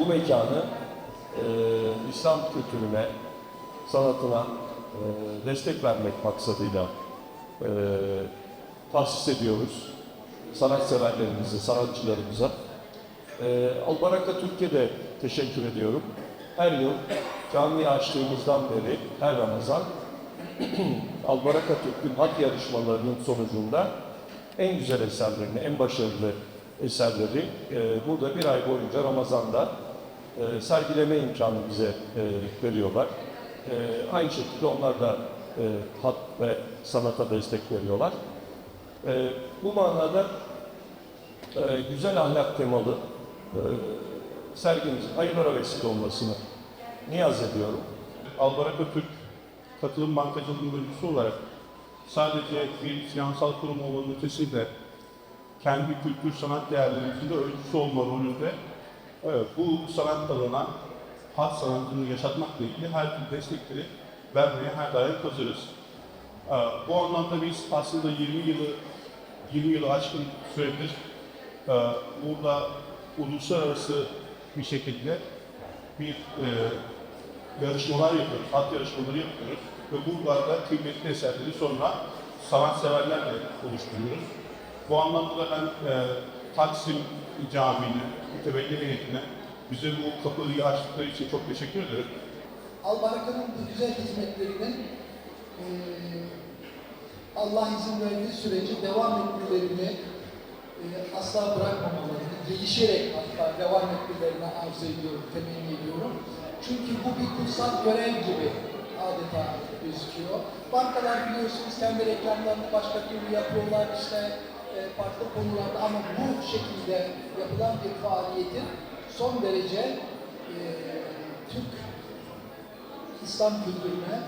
bu mekanı e, İslam kültürüne, sanatına e, destek vermek maksadıyla e, tahsis ediyoruz. Sanatseverlerimize, sanatçılarımıza. E, Albaraka Türkiye'de teşekkür ediyorum. Her yıl camiyi açtığımızdan beri her Ramazan Albaraka Türk'ün hat yarışmalarının sonucunda en güzel eserlerini, en başarılı eserleri e, burada bir ay boyunca Ramazan'da e, sergileme imkanı bize e, veriyorlar. E, aynı şekilde onlar da hat ve sanata destek veriyorlar. Bu manada güzel ahlak temalı e, sergimizin hayırlara vesile olmasını niyaz ediyorum. Albaraka Türk Katılım Bankacılığı'nın öncüsü olarak sadece bir finansal kurum olmanın ötesinde kendi kültür sanat değerlerimizin de öncüsü olma rolünde bu sanat dalına hat sanatını yaşatmakla ilgili her türlü destekleri vermeye her daim hazırız. Ee, Bu anlamda biz aslında 20 yılı 20 yılı aşkın süredir e, burada uluslararası bir şekilde bir e, yarışmalar yapıyoruz, at yarışmaları yapıyoruz ve buralarda kıymetli eserleri sonra sanatseverlerle oluşturuyoruz. Bu anlamda da ben e, Taksim Camii'ne, mütevelli heyetine bize bu kapıyı açtıkları için çok teşekkür ederim. Albaraka'nın bu güzel hizmetlerinin eee, Allah izin verdiği sürece devam etmelerini eee, asla bırakmamalarını, gelişerek hatta devam etmelerini arzu ediyorum, temenni ediyorum. Çünkü bu bir kutsal görev gibi adeta gözüküyor. Bankalar biliyorsunuz kendi reklamlarını başka türlü yapıyorlar işte farklı konularda ama bu şekilde yapılan bir faaliyetin son derece eee Türk İslam kültürüne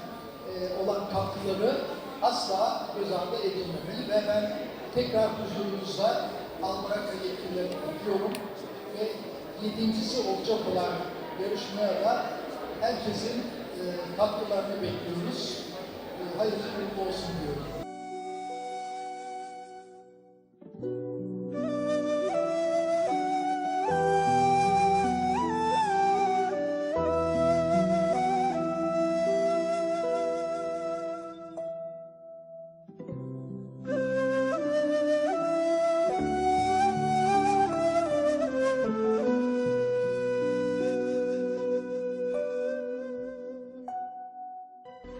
e, olan katkıları asla göz ardı edilmemeli ve ben tekrar huzurunuzda Albaraka yetkililerini kutluyorum ve yedincisi olacak olan yarışmaya da herkesin e, katkılarını bekliyoruz. E, hayırlı olsun diyorum.